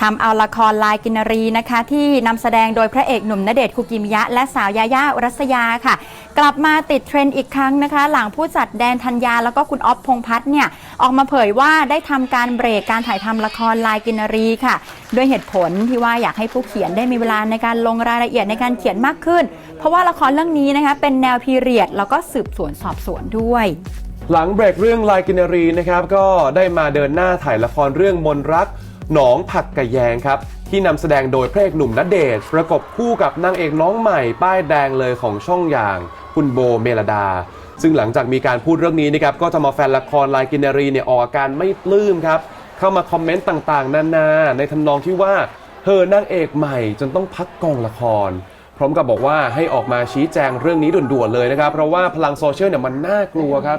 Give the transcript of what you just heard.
ทำเอาละครลายกินรีนะคะ ที่นำแสดงโดยพระเอกหนุ่มณเดชน์คุกิมิยะ และสาวยาย่าอรัสยาค่ะ กลับมาติดเทรนด์อีกครั้งนะคะ หลังผู้จัดแดนธัญญาแล้วก็คุณอ๊อฟพงพัฒน์เนี่ยออกมาเผยว่าได้ทำการเบรกการถ่ายทำละครลายกินรีค่ะ ด้วยเหตุผลที่ว่าอยากให้ผู้เขียนได้มีเวลาในการลงรายละเอียดในการเขียนมากขึ้น เพราะว่าละครเรื่องนี้นะคะเป็นแนวพีเรียดแล้วก็สืบสวนสอบสวนด้วยหลังเบรกเรื่องลายกินรีนะครับก็ได้มาเดินหน้าถ่ายละครเรื่องมนรัก หนองผักกะแยงครับที่นำแสดงโดยพระเอกหนุ่มณเดชน์ประกบคู่กับนางเอกน้องใหม่ป้ายแดงเลยของช่องอย่าง คุณโบเมลดา ซึ่งหลังจากมีการพูดเรื่องนี้นะครับก็ทำเอาแฟนละครลายกินรีเนี่ยออกอาการไม่ปลื้มครับเข้ามาคอมเมนต์ต่างๆ นานาในทำนองที่ว่าเธอนางเอกใหม่จนต้องพักกองละคร พร้อมกับบอกว่าให้ออกมาชี้แจงเรื่องนี้ด่วนๆเลยนะครับ เพราะว่าพลังโซเชียลเนี่ยมันน่ากลัวครับ